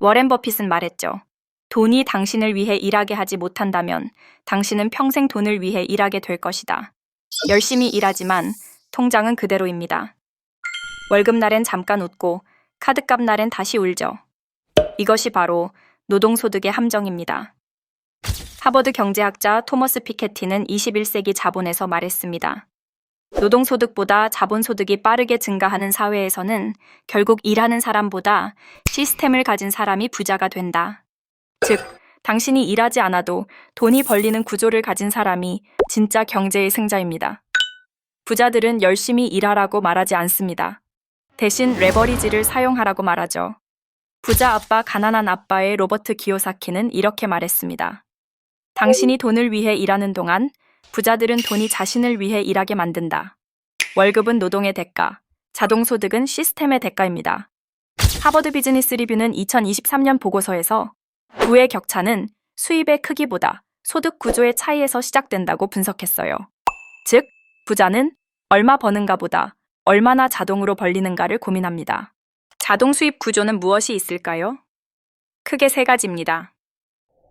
워렌 버핏은 말했죠. 돈이 당신을 위해 일하게 하지 못한다면 당신은 평생 돈을 위해 일하게 될 것이다. 열심히 일하지만 통장은 그대로입니다. 월급날엔 잠깐 웃고 카드값 날엔 다시 울죠. 이것이 바로 노동소득의 함정입니다. 하버드 경제학자 토머스 피케티는 21세기 자본에서 말했습니다. 노동소득보다 자본소득이 빠르게 증가하는 사회에서는 결국 일하는 사람보다 시스템을 가진 사람이 부자가 된다. 즉, 당신이 일하지 않아도 돈이 벌리는 구조를 가진 사람이 진짜 경제의 승자입니다. 부자들은 열심히 일하라고 말하지 않습니다. 대신 레버리지를 사용하라고 말하죠. 부자 아빠, 가난한 아빠의 로버트 기요사키는 이렇게 말했습니다. 당신이 돈을 위해 일하는 동안 부자들은 돈이 자신을 위해 일하게 만든다. 월급은 노동의 대가, 자동소득은 시스템의 대가입니다. 하버드 비즈니스 리뷰는 2023년 보고서에서 부의 격차는 수입의 크기보다 소득 구조의 차이에서 시작된다고 분석했어요. 즉, 부자는 얼마 버는가 보다 얼마나 자동으로 벌리는가를 고민합니다. 자동 수입 구조는 무엇이 있을까요? 크게 세 가지입니다.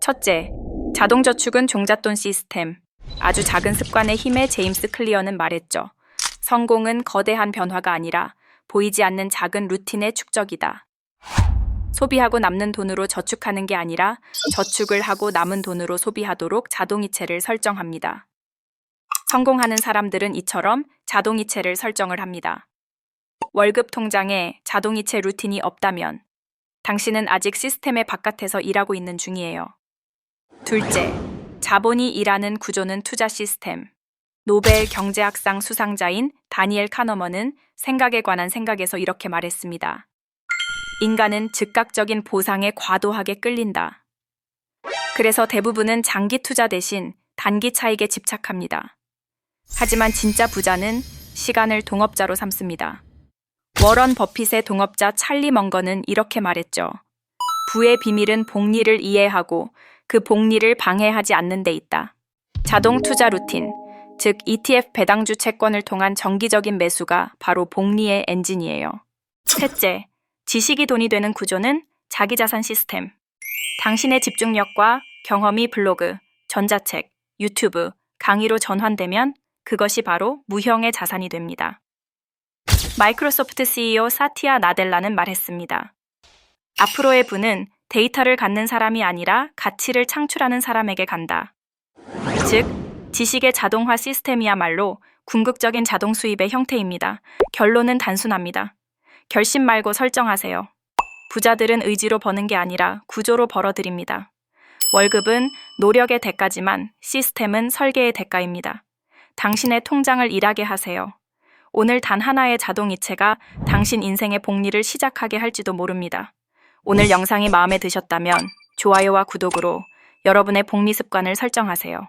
첫째, 자동저축은 종잣돈 시스템. 아주 작은 습관의 힘에 제임스 클리어는 말했죠. 성공은 거대한 변화가 아니라 보이지 않는 작은 루틴의 축적이다. 소비하고 남는 돈으로 저축하는 게 아니라 저축을 하고 남은 돈으로 소비하도록 자동이체를 설정합니다. 성공하는 사람들은 이처럼 자동이체를 설정을 합니다. 월급 통장에 자동이체 루틴이 없다면 당신은 아직 시스템의 바깥에서 일하고 있는 중이에요. 둘째, 자본이 일하는 구조는 투자 시스템. 노벨 경제학상 수상자인 다니엘 카너먼은 생각에 관한 생각에서 이렇게 말했습니다. 인간은 즉각적인 보상에 과도하게 끌린다. 그래서 대부분은 장기 투자 대신 단기 차익에 집착합니다. 하지만 진짜 부자는 시간을 동업자로 삼습니다. 워런 버핏의 동업자 찰리 멍거는 이렇게 말했죠. 부의 비밀은 복리를 이해하고 그 복리를 방해하지 않는 데 있다. 자동 투자 루틴, 즉 ETF 배당주 채권을 통한 정기적인 매수가 바로 복리의 엔진이에요. 셋째, 지식이 돈이 되는 구조는 자기 자산 시스템. 당신의 집중력과 경험이 블로그, 전자책, 유튜브, 강의로 전환되면 그것이 바로 무형의 자산이 됩니다. 마이크로소프트 CEO 사티아 나델라는 말했습니다. 앞으로의 부는 데이터를 갖는 사람이 아니라 가치를 창출하는 사람에게 간다. 즉, 지식의 자동화 시스템이야말로 궁극적인 자동 수입의 형태입니다. 결론은 단순합니다. 결심 말고 설정하세요. 부자들은 의지로 버는 게 아니라 구조로 벌어들입니다. 월급은 노력의 대가지만 시스템은 설계의 대가입니다. 당신의 통장을 일하게 하세요. 오늘 단 하나의 자동이체가 당신 인생의 복리를 시작하게 할지도 모릅니다. 오늘 영상이 마음에 드셨다면 좋아요와 구독으로 여러분의 복리 습관을 설정하세요.